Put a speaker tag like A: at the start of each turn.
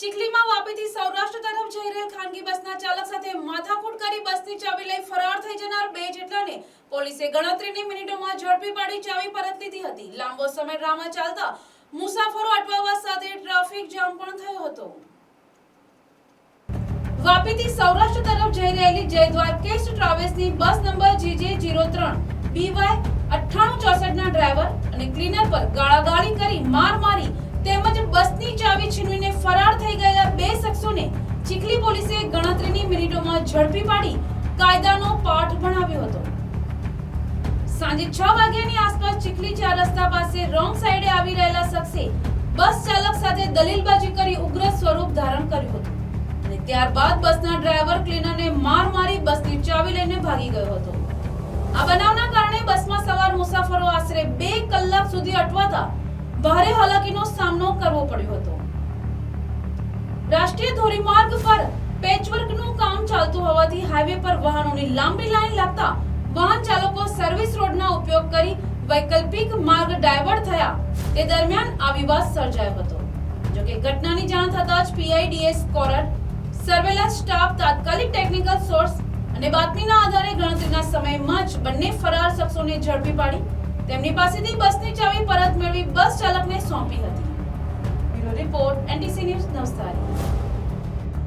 A: ચીખલીમાં વાપીથી સૌરાષ્ટ્ર તરફ જઈ રહેલ ખાનગી બસના ચાલક સાથે માથાકૂટ કરી બસની ચાવી લઈ ફરાર થઈ જનાર બે જેટલાને પોલીસે ગણતરીની મિનિટોમાં ઝડપી પાડી ચાવી પરત લીધી હતી. લાંબો સમય ડ્રામા ચાલતા મુસાફરો અટવાવા સાથે ટ્રાફિક જામ પણ થયો હતો. વાપીથી સૌરાષ્ટ્ર તરફ જઈ રહેલી જય દ્વારકેશ ટ્રાવેલ્સની બસ નંબર જીજે જીરો ત્રણ, બીવાય અઠ્ઠાણું ચોસઠના ડ્રાઈવર અને ક્લીનર પર ગાળાગાળી કરી માર મારી તેમજ બસની ચાવી છીનવીને ફરાર થઈ ગયેલા બે શખ્સોને ચીખલી પોલીસે ગણતરીની મિનિટોમાં ઝડપી પાડી કાયદાનો પાઠ ભણાવ્યો હતો. સાંજે છ વાગ્યાની આસપાસ ચીખલી ચાર રસ્તા પાસે રોંગ સાઈડે આવી રહેલા શખ્સે બસ ચાલક સાથે દલીલબાજી કરી ઉગ્ર સ્વરૂપ ધારણ કર્યું હતું અને ત્યારબાદ બસના ડ્રાઈવર ક્લીનરને માર મારી બસની ચાવી લઈને ભાગી ગયો હતો. આ બનાવના કારણે બસમાં સવાર મુસાફરો આશરે બે કલાક સુધી અટવાતા ભારે હાલાકીનો સામનો કરવો પડ્યો હતો. રાષ્ટ્રીય ધોરીમાર્ગ પર પેચવર્કનું કામ ચાલતું હોવાથી હાઈવે પર વાહનોની લાંબી લાઈન લાગતા વાહન ચાલકો સર્વિસ રોડના ઉપયોગ કરી વૈકલ્પિક માર્ગ ડાયવર્ટ થયા. તે દરમિયાન આ વિવાદ સર્જાયો હતો. જોકે ઘટનાની જાણ થતા જ PI DS Korar surveillance staff તાત્કાલિક ટેકનિકલ સોર્સ અને બાતમીના આધારે ગણતરીના સમયમાં જ બંને ફરાર શખ્સોને ઝડપી પાડી. તેમની પાસેથી બસની ચાવી પરત મેળવી બસ સોંપી હતી. Bureau report NTC news Navsari.